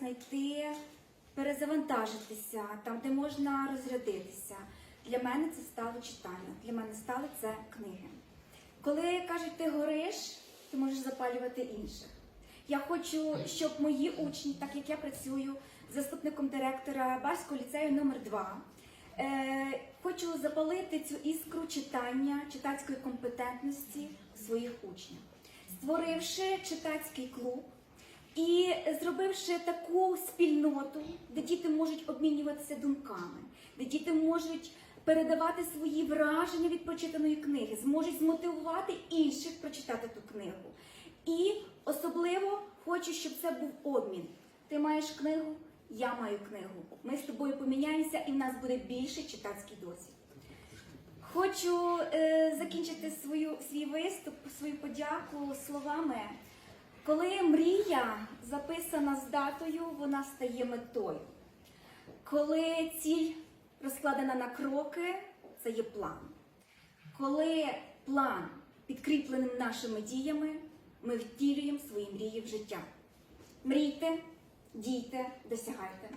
знайти, перезавантажитися, там, де можна розрядитися. Для мене це стало читання, для мене стали це книги. Коли кажуть, ти гориш, ти можеш запалювати інших. Я хочу, щоб мої учні, так як я працюю заступником директора Барського ліцею номер 2 е, хочу запалити цю іскру читання, читацької компетентності своїх учнях, створивши читацький клуб і зробивши таку спільноту, де діти можуть обмінюватися думками, де діти можуть передавати свої враження від прочитаної книги, зможуть змотивувати інших прочитати ту книгу. І особливо хочу, щоб це був обмін. Ти маєш книгу, я маю книгу. Ми з тобою поміняємося, і в нас буде більший читацький досвід. Хочу е, закінчити свою, свій виступ, свою подяку словами. Коли мрія записана з датою, вона стає метою. Коли ціль розкладена на кроки, це є план. Коли план підкріплений нашими діями, ми втілюємо свої мрії в життя. Мрійте, дійте, досягайте.